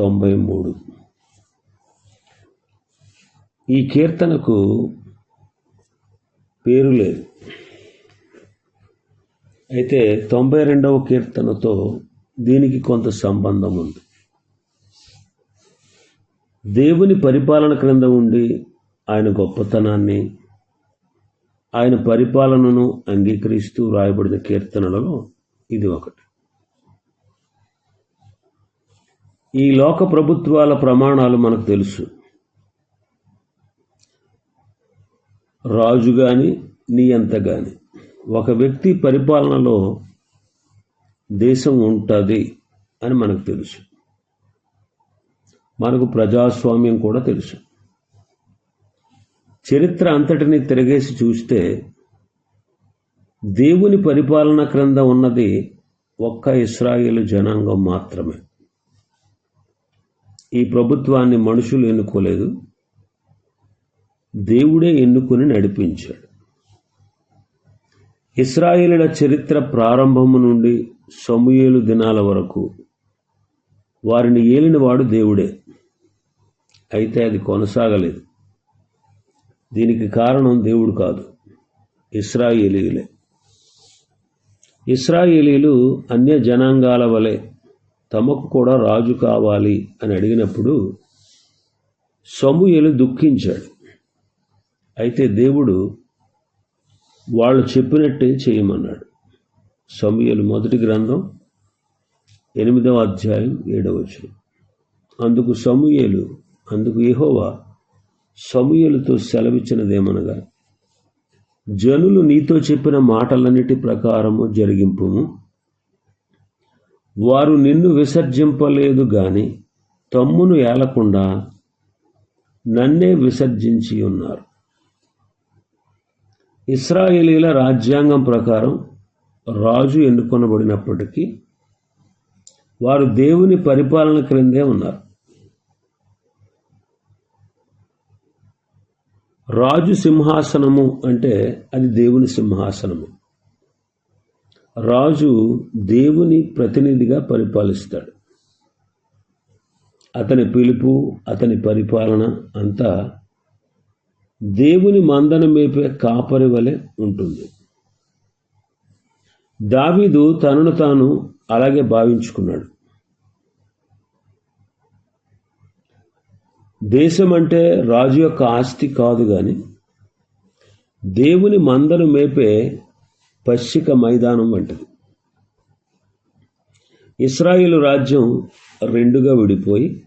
తొంభై మూడు. ఈ కీర్తనకు పేరు లేదు. అయితే తొంభై రెండవ కీర్తనతో దీనికి కొంత సంబంధం ఉంది. దేవుని పరిపాలన క్రింద ఉండి ఆయన గొప్పతనాన్ని ఆయన పరిపాలనను అంగీకరిస్తూ రాయబడిన కీర్తనలలో ఇది ఒకటి. ఈ లోక ప్రభుత్వాల ప్రమాణాలు మనకు తెలుసు. రాజు కానీ నియంత కానీ ఒక వ్యక్తి పరిపాలనలో దేశం ఉంటుంది అని మనకు తెలుసు. మనకు ప్రజాస్వామ్యం కూడా తెలుసు. చరిత్ర అంతటిని తిరగేసి చూస్తే దేవుని పరిపాలన క్రింద ఉన్నది ఒక్క ఇస్రాయేలు జనాంగం మాత్రమే. ఈ ప్రభుత్వాన్ని మనుషులు ఎన్నుకోలేదు. దేవుడే ఎన్నుకుని నడిపించాడు. ఇస్రాయేలుల చరిత్ర ప్రారంభము నుండి సమూయేలు దినాల వరకు వారిని ఏలినవాడు దేవుడే. అయితే అది కొనసాగలేదు. దీనికి కారణం దేవుడు కాదు ఇస్రాయేలీలే. ఇస్రాయేలీలు అన్య జనాంగాల వలె తమకు కూడా రాజు కావాలి అని అడిగినప్పుడు సమూయలు దుఃఖించాడు. అయితే దేవుడు వాళ్ళు చెప్పినట్టే చేయమన్నాడు. సమూయలు మొదటి గ్రంథం ఎనిమిదవ అధ్యాయం ఏడవ అందుకు సమూయలు అందుకు ఏహోవా సమూయలతో సెలవిచ్చినదేమనగా జనులు నీతో చెప్పిన మాటలన్నిటి ప్రకారము జరిగింపుము. వారు నిన్ను విసర్జింపలేదు గాని తమ్మును ఏలకుండా నన్నే విసర్జించి ఉన్నారు. ఇస్రాయేలీల రాజ్యాంగం ప్రకారం రాజు ఎన్నుకొనబడినప్పటికీ వారు దేవుని పరిపాలన క్రిందే ఉన్నారు. రాజు సింహాసనము అంటే అది దేవుని సింహాసనము. రాజు దేవుని ప్రతినిధిగా పరిపాలిస్తాడు. అతని పిలుపు అతని పరిపాలన అంతా దేవుని మందన మేపే కాపరి వలె ఉంటుంది. దావీదు తనను తాను అలాగే భావించుకున్నాడు. దేశం అంటే రాజు యొక్క ఆస్తి కాదు కానీ దేవుని మందను మేపే పశ్చిక మైదానం వంటిది. ఇస్రాయిల్ రాజ్యం రెండుగా విడిపోయి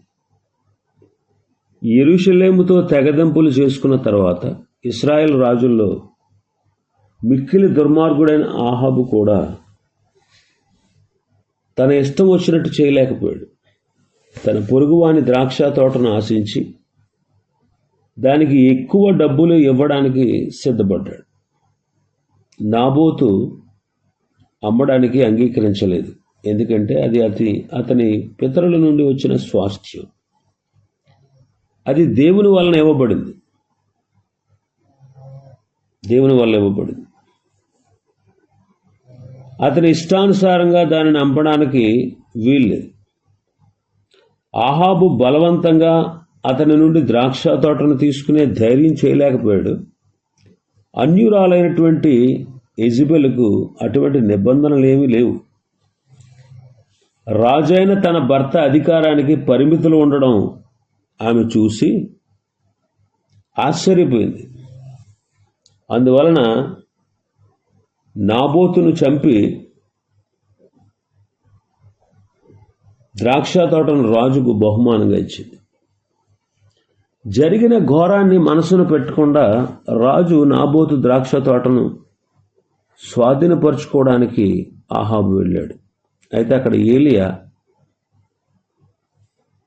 ఎరుషలేముతో తెగదెంపులు చేసుకున్న తర్వాత ఇస్రాయేల్ రాజుల్లో మిక్కిలి దుర్మార్గుడైన ఆహాబు కూడా తన ఇష్టం వచ్చినట్టు చేయలేకపోయాడు. తన పొరుగువాని ద్రాక్ష తోటను ఆశించి దానికి ఎక్కువ డబ్బులు ఇవ్వడానికి సిద్ధపడ్డాడు. నాబోతు అమ్మడానికి అంగీకరించలేదు. ఎందుకంటే అది అతి అతని పితరుల నుండి వచ్చిన స్వాస్థ్యం. అది దేవుని వలన ఇవ్వబడింది. దేవుని వల్ల ఇవ్వబడింది. అతని ఇష్టానుసారంగా దానిని అంపడానికి వీల్లేదు. ఆహాబు బలవంతంగా అతని నుండి ద్రాక్ష తోటను తీసుకునే ధైర్యం చేయలేకపోయాడు. అన్యురాలైనటువంటి ఎజిబెల్కు అటువంటి నిబంధనలు ఏమీ లేవు. రాజైన తన భర్త అధికారానికి పరిమితులు ఉండడం ఆమె చూసి ఆశ్చర్యపోయింది. అందువలన నాబోతును చంపి ద్రాక్ష తోటను రాజుకు బహుమానంగా ఇచ్చింది. జరిగిన ఘోరాన్ని మనసును పెట్టకుండా రాజు నాబోతు ద్రాక్ష తోటను స్వాధీనపరుచుకోవడానికి ఆహాబు వెళ్ళాడు. అయితే అక్కడ ఏలియా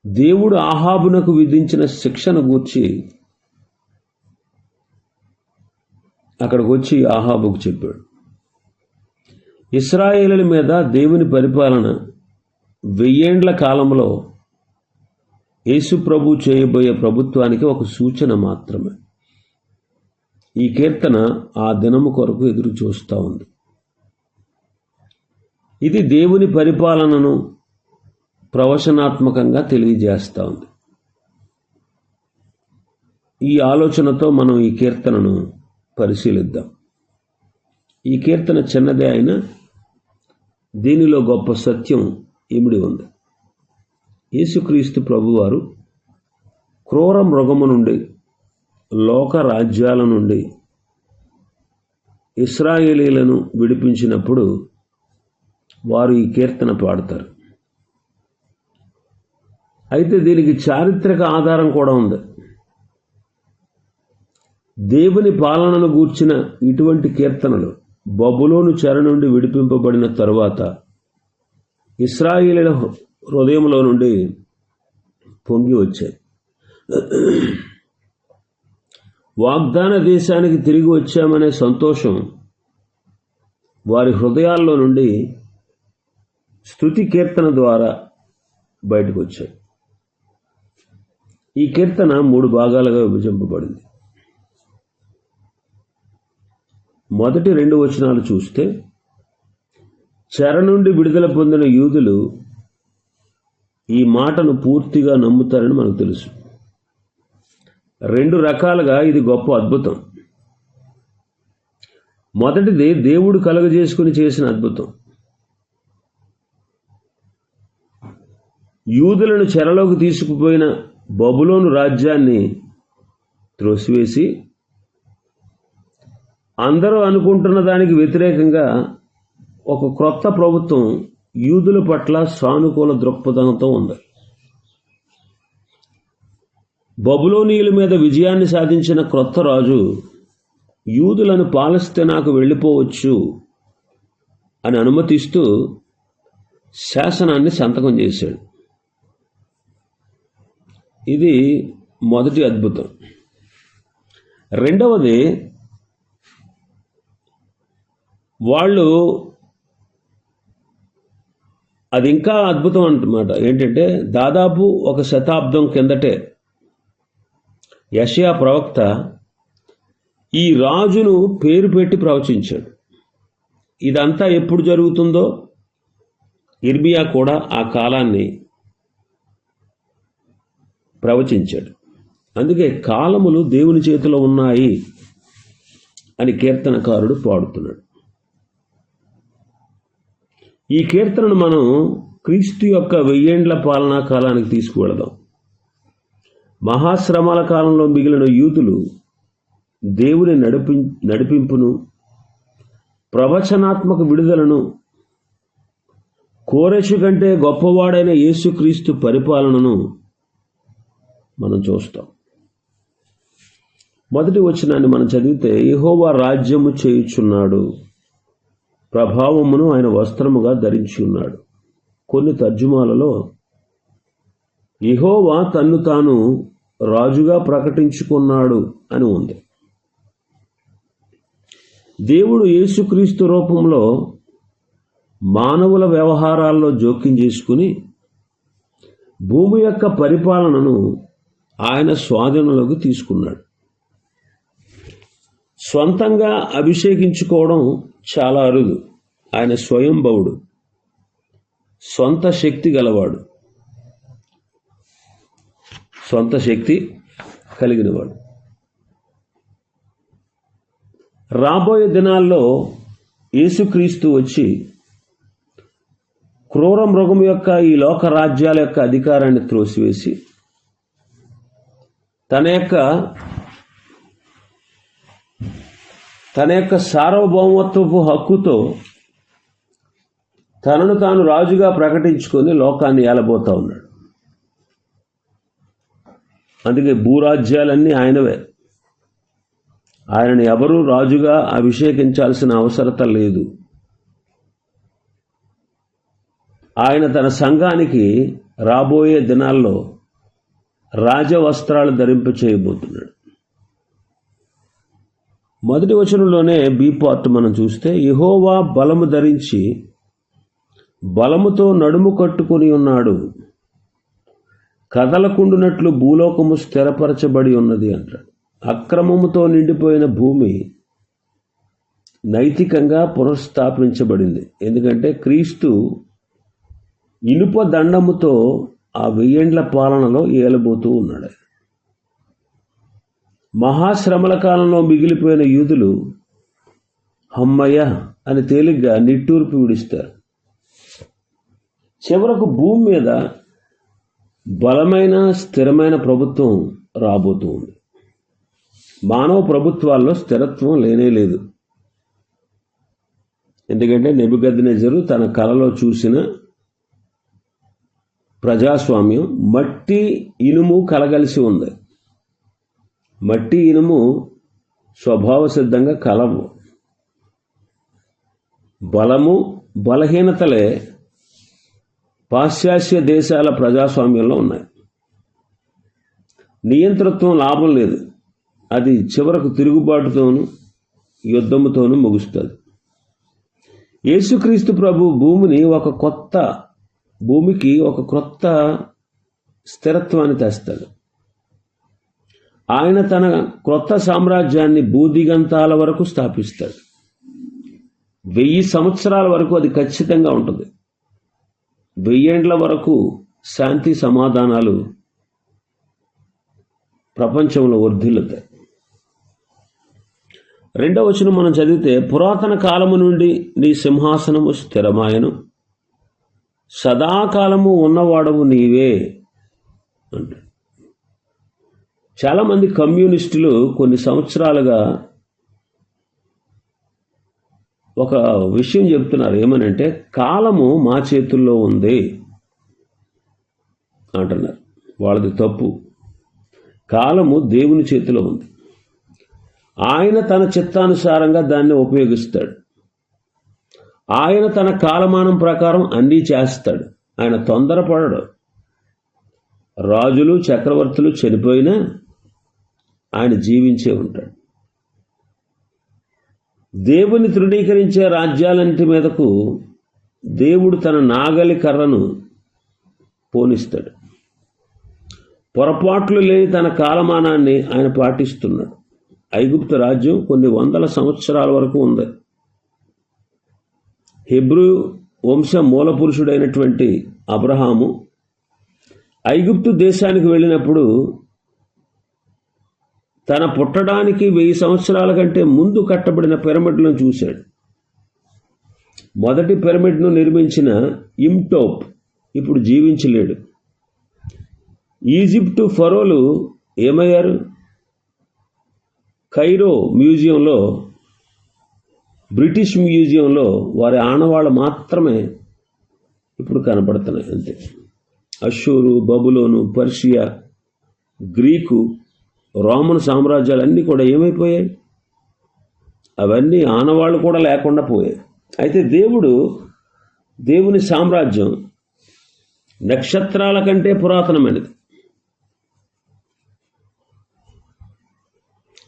దేవుడు ఆహాబునకు విధించిన శిక్షను గూర్చి అక్కడికి వచ్చి ఆహాబుకు చెప్పాడు. ఇస్రాయేలుల మీద దేవుని పరిపాలన వెయ్యేండ్ల కాలంలో యేసు ప్రభు చేయబోయే ప్రభుత్వానికి ఒక సూచన మాత్రమే. ఈ కీర్తన ఆ దినము కొరకు ఎదురు చూస్తూ ఉంది. ఇది దేవుని పరిపాలనను ప్రవచనాత్మకంగా తెలియజేస్తూ ఉంది. ఈ ఆలోచనతో మనం ఈ కీర్తనను పరిశీలిద్దాం. ఈ కీర్తన చిన్నదే అయినా దీనిలో గొప్ప సత్యం ఇమిడి ఉంది. యేసుక్రీస్తు ప్రభువారు క్రూర మృగము నుండి లోక రాజ్యాల నుండి ఇస్రాయేలీలను విడిపించినప్పుడు వారు ఈ కీర్తన పాడతారు. అయితే దీనికి చారిత్రక ఆధారం కూడా ఉంది. దేవుని పాలనను గూర్చిన ఇటువంటి కీర్తనలు బబులోను చెర నుండి విడిపింపబడిన తరువాత ఇస్రాయేలీల హృదయంలో నుండి పొంగి వచ్చాయి. వాగ్దాన దేశానికి తిరిగి వచ్చామనే సంతోషం వారి హృదయాల్లో నుండి స్థుతి కీర్తన ద్వారా బయటకు వచ్చాయి. ఈ కీర్తన మూడు భాగాలుగా విభజింపబడింది. మొదటి రెండు వచనాలు చూస్తే చెర నుండి విడుదల పొందిన యూదులు ఈ మాటను పూర్తిగా నమ్ముతారని మనకు తెలుసు. రెండు రకాలుగా ఇది గొప్ప అద్భుతం. మొదటిది దేవుడు కలుగజేసుకుని చేసిన అద్భుతం. యూదులను చెరలోకి తీసుకుపోయిన బబులోను రాజ్యాన్ని త్రోసివేసి అందరూ అనుకుంటున్న దానికి వ్యతిరేకంగా ఒక క్రొత్త ప్రభుత్వం యూదుల పట్ల సానుకూల దృక్పథంతో ఉంది. బబులోనీయుల మీద విజయాన్ని సాధించిన క్రొత్త రాజు యూదులను పాలస్తీనాకు వెళ్ళిపోవచ్చు అని అనుమతిస్తూ శాసనాన్ని సంతకం చేశాడు. ఇది మొదటి అద్భుతం. రెండవది వాళ్ళు అది ఇంకా అద్భుతం అంటున్నమాట ఏంటంటే దాదాపు ఒక శతాబ్దం కిందటే యషయా ప్రవక్త ఈ రాజును పేరు పెట్టి ప్రవచించాడు. ఇదంతా ఎప్పుడు జరుగుతుందో ఇర్బియా కూడా ఆ కాలాన్ని ప్రవచించాడు. అందుకే కాలములు దేవుని చేతిలో ఉన్నాయి అని కీర్తనకారుడు పాడుతున్నాడు. ఈ కీర్తనను మనం క్రీస్తు యొక్క వెయ్యేండ్ల పాలనా కాలానికి తీసుకువెళదాం. మహాశ్రమాల కాలంలో మిగిలిన యూతులు దేవుని నడిపి నడిపింపును ప్రవచనాత్మక విడుదలను కోరేషు కంటే గొప్పవాడైన యేసుక్రీస్తు పరిపాలనను మనం చూస్తాం. మొదటి వచనాన్ని మనం చదివితే యెహోవా రాజ్యము చేయుచున్నాడు. ప్రభావమును ఆయన వస్త్రముగా ధరించి ఉన్నాడు. కొన్ని తర్జుమాలలో ఇహోవా తన్ను తాను రాజుగా ప్రకటించుకున్నాడు అని ఉంది. దేవుడు యేసుక్రీస్తు రూపంలో మానవుల వ్యవహారాల్లో జోక్యం చేసుకుని భూమి యొక్క పరిపాలనను ఆయన స్వాధీనంలోకి తీసుకున్నాడు. స్వంతంగా అభిషేకించుకోవడం చాలా అరుదు. ఆయన స్వయంభవుడు. సొంత శక్తి గలవాడు. సొంత శక్తి కలిగినవాడు. రాబోయే దినాల్లో యేసుక్రీస్తు వచ్చి క్రూర మృగం యొక్క ఈ లోక రాజ్యాల యొక్క అధికారాన్ని త్రోసివేసి తన యొక్క తన యొక్క సార్వభౌమత్వపు హక్కుతో తనను తాను రాజుగా ప్రకటించుకొని లోకాన్ని ఏలబోతా ఉన్నాడు. అందుకే భూరాజ్యాలన్నీ ఆయనవే. ఆయనను ఎవరూ రాజుగా అభిషేకించాల్సిన అవసరత లేదు. ఆయన తన సంఘానికి రాబోయే దినాల్లో రాజవస్త్రాలు ధరింప చేయబోతున్నాడు మొదటి వచనంలోనే బి పార్ట్ మనం చూస్తే యహోవా బలము ధరించి బలముతో నడుము కట్టుకొని ఉన్నాడు. కదలకుండునట్లు భూలోకము స్థిరపరచబడి ఉన్నది అంటాడు అక్రమముతో నిండిపోయిన భూమి నైతికంగా పునఃస్థాపించబడింది. ఎందుకంటే క్రీస్తు ఇనుప దండముతో ఆ వెయ్యండ్ల పాలనలో ఏలబోతూ ఉన్నాడు. మహాశ్రమల కాలంలో మిగిలిపోయిన యూదులు హమ్మయ్య అని తేలిగ్గా నిట్టూర్పు విడిస్తారు. చివరకు భూమి మీద బలమైన స్థిరమైన ప్రభుత్వం రాబోతుంది మానవ ప్రభుత్వాల్లో స్థిరత్వం లేనే లేదు. ఎందుకంటే నెబుగద్నెజరు తన కలలో చూసిన ప్రజాస్వామ్యం మట్టి ఇనుము కలగలిసి ఉంది. మట్టి ఇనుము స్వభావ సిద్ధంగా కలవు. బలము బలహీనతలే పాశ్చాత్య దేశాల ప్రజాస్వామ్యంలో ఉన్నాయి. నియంతృత్వం లాభం లేదు. అది చివరకు తిరుగుబాటుతోనూ యుద్ధముతోనూ ముగుస్తుంది. యేసుక్రీస్తు ప్రభు భూమిని ఒక కొత్త భూమికి ఒక కొత్త స్థిరత్వాన్ని తెస్తాడు. ఆయన తన క్రొత్త సామ్రాజ్యాన్ని భూదిగంతాల వరకు స్థాపిస్తాడు. వెయ్యి సంవత్సరాల వరకు అది ఖచ్చితంగా ఉంటుంది. వెయ్యేండ్ల వరకు శాంతి సమాధానాలు ప్రపంచంలో వర్ధిల్లుతాయి. రెండవ వచనం మనం చదివితే పురాతన కాలము నుండి నీ సింహాసనము స్థిరమాయను. సదాకాలము ఉన్నవాడవు నీవే అంటాడు. చాలామంది కమ్యూనిస్టులు కొన్ని సంవత్సరాలుగా ఒక విషయం చెప్తున్నారు. ఏమనంటే కాలము మా చేతుల్లో ఉంది అంటున్నారు. వాళ్ళది తప్పు. కాలము దేవుని చేతిలో ఉంది. ఆయన తన చిత్తానుసారంగా దాన్ని ఉపయోగిస్తాడు. ఆయన తన కాలమానం ప్రకారం అన్నీ చేస్తాడు. ఆయన తొందరపడడు. రాజులు చక్రవర్తులు చనిపోయినా ఆయన జీవించే ఉంటాడు. దేవుని తృణీకరించే రాజ్యాలంటి మీదకు దేవుడు తన నాగలి కర్రను పోనిస్తాడు. పొరపాట్లు లేని తన కాలమానాన్ని ఆయన పాటిస్తున్నాడు. ఐగుప్తు రాజ్యం కొన్ని వందల సంవత్సరాల వరకు ఉంది. హెబ్రూ వంశ మూల పురుషుడైనటువంటి అబ్రహాము ఐగుప్తు దేశానికి వెళ్ళినప్పుడు తన పుట్టడానికి వెయ్యి సంవత్సరాల కంటే ముందు కట్టబడిన పిరమిడ్లను చూశాడు. మొదటి పిరమిడ్ను నిర్మించిన ఇమ్టోప్ ఇప్పుడు జీవించలేడు. ఈజిప్టు ఫరోలు ఏమయ్యారు? కైరో మ్యూజియంలో బ్రిటిష్ మ్యూజియంలో వారి ఆనవాళ్ళు మాత్రమే ఇప్పుడు కనపడుతున్నాయి అంతే. అషూరు బబులోను పర్షియా గ్రీకు రోమన్ సామ్రాజ్యాలన్నీ కూడా ఏమైపోయాయి? అవన్నీ ఆనవాళ్ళు కూడా లేకుండా పోయాయి. అయితే దేవుడు దేవుని సామ్రాజ్యం నక్షత్రాల కంటే పురాతనమైనది.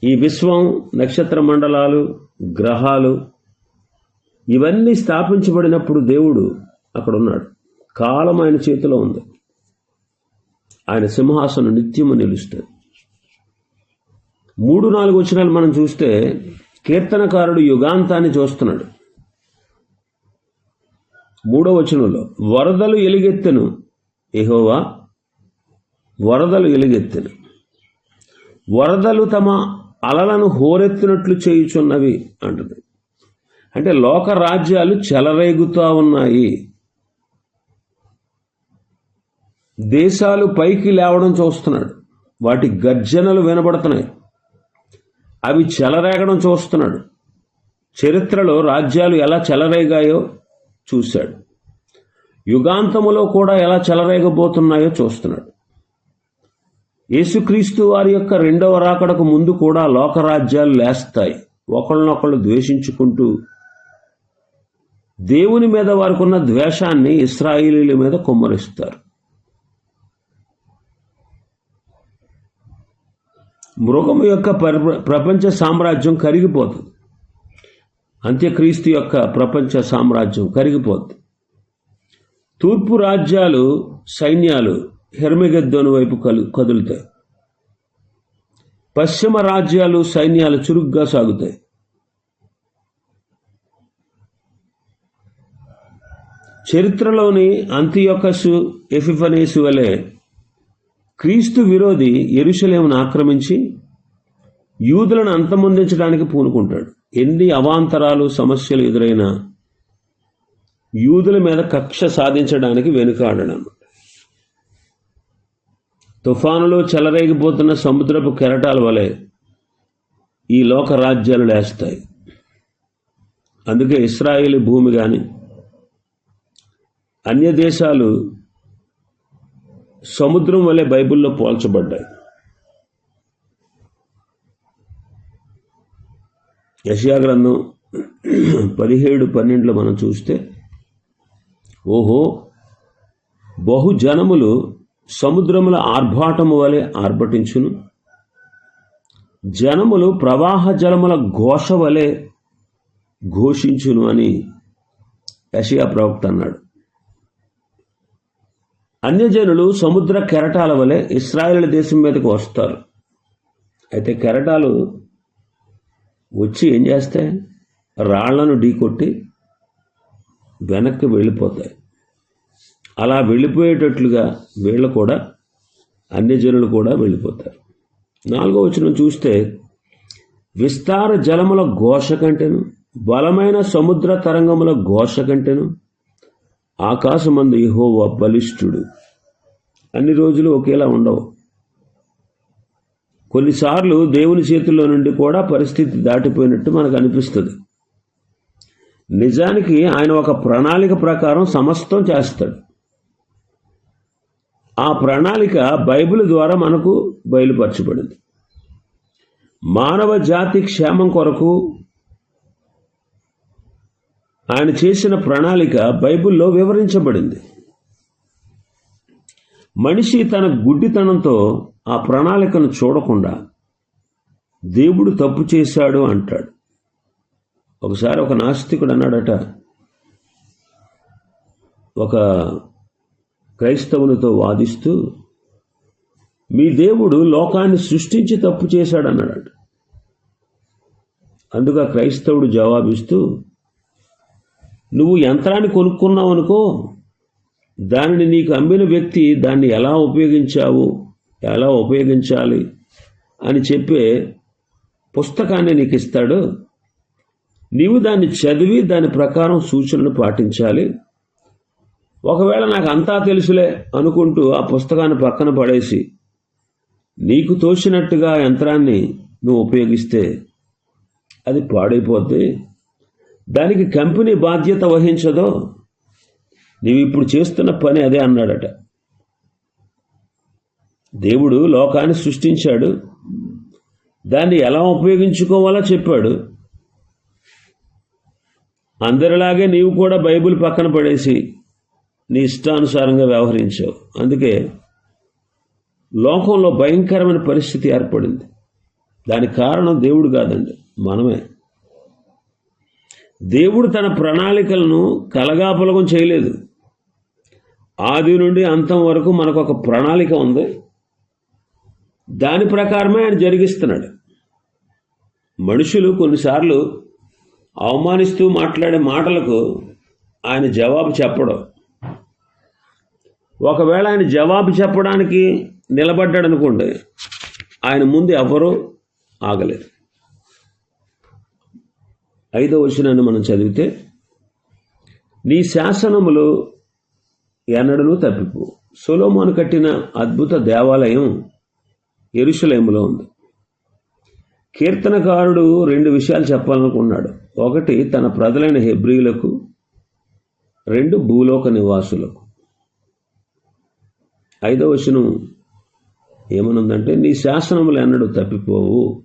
ఈ విశ్వం నక్షత్ర మండలాలు గ్రహాలు ఇవన్నీ స్థాపించబడినప్పుడు దేవుడు అక్కడ ఉన్నాడు కాలం ఆయన చేతిలో ఉంది. ఆయన సింహాసనం నిత్యము నిలుస్తుంది మూడు నాలుగు వచనాలు మనం చూస్తే కీర్తనకారుడు యుగాంతాన్ని చూస్తున్నాడు. మూడో వచనంలో వరదలు ఎలుగెత్తెను. ఎహోవా వరదలు ఎలుగెత్తెను. వరదలు తమ అలలను హోరెత్తినట్లు చేయుచున్నవి అంటుంది. అంటే లోక రాజ్యాలు చెలరేగుతూ ఉన్నాయి. దేశాలు పైకి లేవడం చూస్తున్నాడు. వాటి గర్జనలు వినబడుతున్నాయి. అవి చెలరేగడం చూస్తున్నాడు. చరిత్రలో రాజ్యాలు ఎలా చెలరేగాయో చూశాడు. యుగాంతములో కూడా ఎలా చెలరేగబోతున్నాయో చూస్తున్నాడు. యేసుక్రీస్తు వారి యొక్క రెండవ రాకడకు ముందు కూడా లోకరాజ్యాలు లేస్తాయి. ఒకళ్ళనొకళ్ళు ద్వేషించుకుంటూ దేవుని మీద వారికి ఉన్న ద్వేషాన్ని ఇస్రాయిలీల మీద కుమ్మరిస్తారు. మృగం యొక్క ప్రపంచ సామ్రాజ్యం కరిగిపోతుంది. అంత్యక్రీస్తు యొక్క ప్రపంచ సామ్రాజ్యం కరిగిపోతుంది. తూర్పు రాజ్యాలు సైన్యాలు హెర్మిగద్దోను వైపు కలు కదులుతాయి. పశ్చిమ రాజ్యాలు సైన్యాలు చురుగ్గా సాగుతాయి. చరిత్రలోని అంత్యొకసు ఎఫిఫనేసు వలె క్రీస్తు విరోధి ఎరుషలేమును ఆక్రమించి యూదులను అంతమొందించడానికి పూనుకుంటాడు. ఎన్ని అవాంతరాలు సమస్యలు ఎదురైనా యూదుల మీద కక్ష సాధించడానికి వెనుకాడనమాట తుఫానులో చెలరేగిపోతున్న సముద్రపు కెరటాల వలె ఈ లోక రాజ్యాలు లేస్తాయి. అందుకే ఇస్రాయేలీ భూమి కానీ అన్య దేశాలు సముద్రం వలె బైబిల్లో పోల్చబడ్డాయి. యశయా గ్రంథం పదిహేడు పన్నెండులో మనం చూస్తే ఓహో బహుజనములు సముద్రముల ఆర్భాటము వలె ఆర్భటించును. జనములు ప్రవాహ జలముల ఘోష వలె ఘోషించును అని యషియా ప్రవక్త అన్నాడు. అన్యజనులు సముద్ర కెరటాల వలె ఇస్రాయేల్ దేశం మీదకు వస్తారు. అయితే కెరటాలు వచ్చి ఏం చేస్తాయి రాళ్ళను ఢీకొట్టి వెనక్కి వెళ్ళిపోతాయి. అలా వెళ్ళిపోయేటట్లుగా వీళ్ళు కూడా అన్ని జనులు కూడా వెళ్ళిపోతారు. నాలుగో వచనం చూస్తే విస్తార జలముల ఘోష కంటేను బలమైన సముద్ర తరంగముల ఘోష కంటేను ఆకాశమందు యెహోవా బలిష్ఠుడు. అన్ని రోజులు ఒకేలా ఉండవు. కొన్నిసార్లు దేవుని చేతుల్లో నుండి కూడా పరిస్థితి దాటిపోయినట్టు మనకు అనిపిస్తుంది. నిజానికి ఆయన ఒక ప్రణాళిక ప్రకారం సమస్తం చేస్తాడు. ఆ ప్రణాళిక బైబిల్ ద్వారా మనకు బయలుపరచబడింది. మానవ జాతి క్షేమం కొరకు ఆయన చేసిన ప్రణాళిక బైబిల్లో వివరించబడింది. మనిషి తన గుడ్డితనంతో ఆ ప్రణాళికను చూడకుండా దేవుడు తప్పు చేశాడు అంటాడు. ఒకసారి ఒక నాస్తికుడు అన్నాడట ఒక క్రైస్తవునితో వాదిస్తూ మీ దేవుడు లోకాన్ని సృష్టించి తప్పు చేశాడన్నాడట. అందుకు ఆ క్రైస్తవుడు జవాబిస్తూ నువ్వు యంత్రాన్ని కొనుక్కున్నావు అనుకో దానిని నీకు అమ్మిన వ్యక్తి దాన్ని ఎలా ఉపయోగించావు ఎలా ఉపయోగించాలి అని చెప్పే పుస్తకాన్ని నీకు ఇస్తాడు. నీవు దాన్ని చదివి దాని ప్రకారం సూచనలు పాటించాలి. ఒకవేళ నాకు అంతా తెలుసులే అనుకుంటూ ఆ పుస్తకాన్ని పక్కన పడేసి నీకు తోచినట్టుగా యంత్రాన్ని నువ్వు ఉపయోగిస్తే అది పాడైపోద్ది. దానికి కంపెనీ బాధ్యత వహించదో? నీవు ఇప్పుడు చేస్తున్న పని అదే అన్నాడట. దేవుడు లోకాన్ని సృష్టించాడు. దాన్ని ఎలా ఉపయోగించుకోవాలో చెప్పాడు. అందరిలాగే నీవు కూడా బైబిల్ పక్కన పడేసి నీ ఇష్టానుసారంగా వ్యవహరించావు. అందుకే లోకంలో భయంకరమైన పరిస్థితి ఏర్పడింది. దానికి కారణం దేవుడు కాదండి మనమే. దేవుడు తన ప్రణాళికలను కలగాపులగం చేయలేదు. ఆది నుండి అంతం వరకు మనకు ఒక ప్రణాళిక ఉంది. దాని ప్రకారమే ఆయన జరిగిస్తున్నాడు. మనుషులు కొన్నిసార్లు అవమానిస్తూ మాట్లాడే మాటలకు ఆయన జవాబు చెప్పడం. ఒకవేళ ఆయన జవాబు చెప్పడానికి నిలబడ్డాడు అనుకోండి ఆయన ముందు ఎవరూ ఆగలేదు. ఐదో వచనాన్ని మనం చదివితే నీ శాసనములు ఎన్నడను తప్పిపో. సొలోమోను కట్టిన అద్భుత దేవాలయం ఎరుషలేములో ఉంది. కీర్తనకారుడు రెండు విషయాలు చెప్పాలనుకున్నాడు. ఒకటి తన ప్రజలైన హెబ్రియులకు రెండు భూలోక నివాసులకు. ఐదో వచనం ఏమనుందంటే నీ శాసనములు ఎన్నడూ తప్పిపోవు.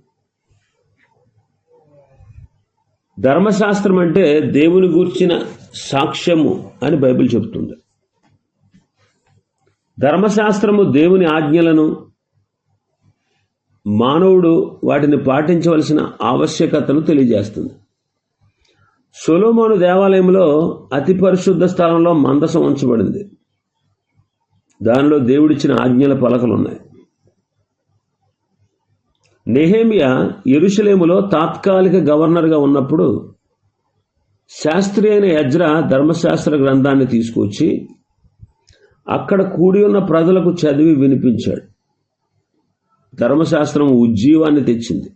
ధర్మశాస్త్రం అంటే దేవుని గూర్చిన సాక్ష్యము అని బైబిల్ చెబుతుంది. ధర్మశాస్త్రము దేవుని ఆజ్ఞలను మానవుడు వాటిని పాటించవలసిన ఆవశ్యకతను తెలియజేస్తుంది. సొలోమోను దేవాలయంలో అతి పరిశుద్ధ స్థలంలో మందసం ఉంచబడింది. దానిలో దేవుడిచ్చిన ఆజ్ఞల పలకలు ఉన్నాయి నెహేమియా ఎరుషలేములో తాత్కాలిక గవర్నర్గా ఉన్నప్పుడు శాస్త్రి అయిన యజ్రా ధర్మశాస్త్ర గ్రంథాన్ని తీసుకొచ్చి అక్కడ కూడి ఉన్న ప్రజలకు చదివి వినిపించాడు. ధర్మశాస్త్రం ఉజ్జీవాన్ని తెచ్చింది.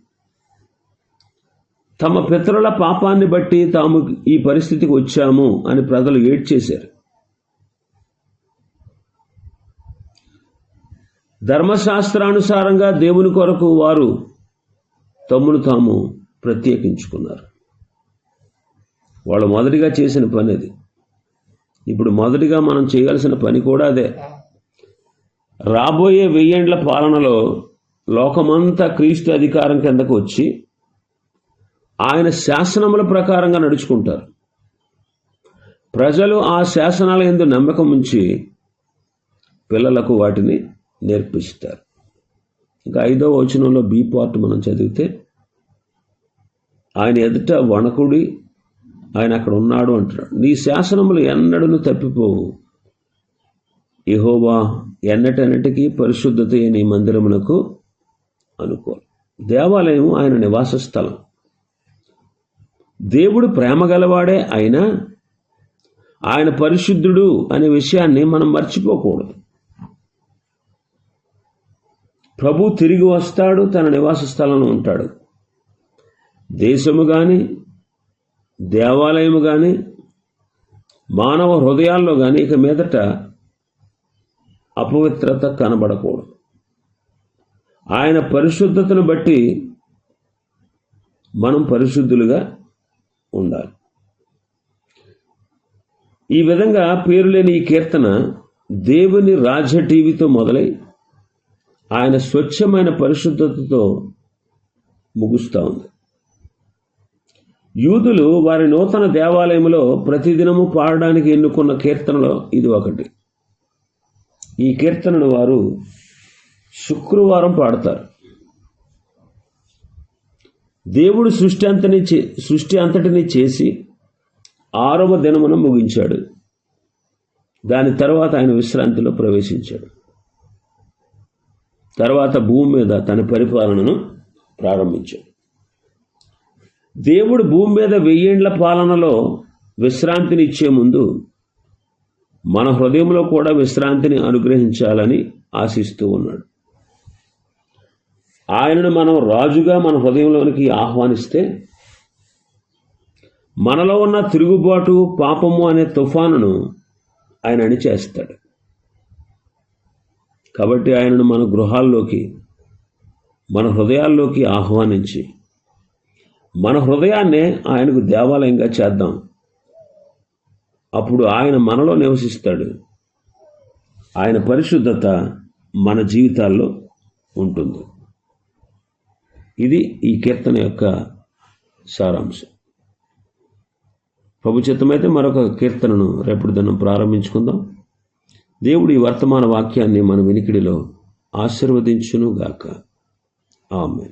తమ పితరుల పాపాన్ని బట్టి తాము ఈ పరిస్థితికి వచ్చాము అని ప్రజలు ఏడ్చేశారు. ధర్మశాస్త్రానుసారంగా దేవుని కొరకు వారు తమ్మును తాము ప్రత్యేకించుకున్నారు. వాళ్ళు మొదటిగా చేసిన పని అది. ఇప్పుడు మొదటిగా మనం చేయాల్సిన పని కూడా అదే. రాబోయే వెయ్యేండ్ల పాలనలో లోకమంతా క్రీస్తు అధికారం కిందకు వచ్చి ఆయన శాసనముల ప్రకారంగా నడుచుకుంటారు. ప్రజలు ఆ శాసనాల ఎందు నమ్మకం ఉంచి పిల్లలకు వాటిని నేర్పిస్తారు. ఇంకా ఐదో వచనంలో బి పార్ట్ మనం చదివితే ఆయన ఎదుట వణకుడి ఆయన అక్కడ ఉన్నాడు అంటున్నాడు. నీ శాసనములు ఎన్నడను తప్పిపోవు. యహోవా ఎన్నటన్నిటికీ పరిశుద్ధత నీ మందిరమునకు అనుకో దేవాలయం ఆయన నివాస స్థలం. దేవుడు ప్రేమ గలవాడే అయినా ఆయన పరిశుద్ధుడు అనే విషయాన్ని మనం మర్చిపోకూడదు. ప్రభు తిరిగి వస్తాడు తన నివాస స్థలంలో ఉంటాడు. దేశము కానీ దేవాలయము కానీ మానవ హృదయాల్లో కానీ ఇక మీదట అపవిత్రత కనబడకూడదు. ఆయన పరిశుద్ధతను బట్టి మనం పరిశుద్ధులుగా ఉండాలి. ఈ విధంగా పేరు లేని ఈ కీర్తన దేవుని రాజ్య టీవీతో మొదలై ఆయన స్వచ్ఛమైన పరిశుద్ధతతో ముగుస్తూ ఉంది. యూదులు వారి నూతన దేవాలయంలో ప్రతిదినము పాడడానికి ఎన్నుకున్న కీర్తనలో ఇది ఒకటి. ఈ కీర్తనను వారు శుక్రవారం పాడతారు. దేవుడు సృష్టి అంతని సృష్టి అంతటిని చేసి ఆరవ దినమున ముగించాడు. దాని తర్వాత ఆయన విశ్రాంతిలో ప్రవేశించాడు. తర్వాత భూమి మీద తన పరిపాలనను ప్రారంభించాడు. దేవుడు భూమి మీద వెయ్యేండ్ల పాలనలో విశ్రాంతిని ఇచ్చే ముందు మన హృదయంలో కూడా విశ్రాంతిని అనుగ్రహించాలని ఆశిస్తూ ఉన్నాడు. ఆయనను మనం రాజుగా మన హృదయంలోనికి ఆహ్వానిస్తే మనలో ఉన్న తిరుగుబాటు పాపము అనే తుఫానును ఆయన అణిచేస్తాడు. కాబట్టి ఆయనను మన గృహాల్లోకి మన హృదయాల్లోకి ఆహ్వానించి మన హృదయాన్నే ఆయనకు దేవాలయంగా చేద్దాం. అప్పుడు ఆయన మనలో నివసిస్తాడు. ఆయన పరిశుద్ధత మన జీవితాల్లో ఉంటుంది. ఇది ఈ కీర్తన యొక్క సారాంశం. ప్రభు చిత్తమైతే మరొక కీర్తనను రేపటి దినం ప్రారంభించుకుందాం. దేవుడి వర్తమాన వాక్యాన్ని మన వినికిడిలో ఆశీర్వదించునుగాక. ఆమె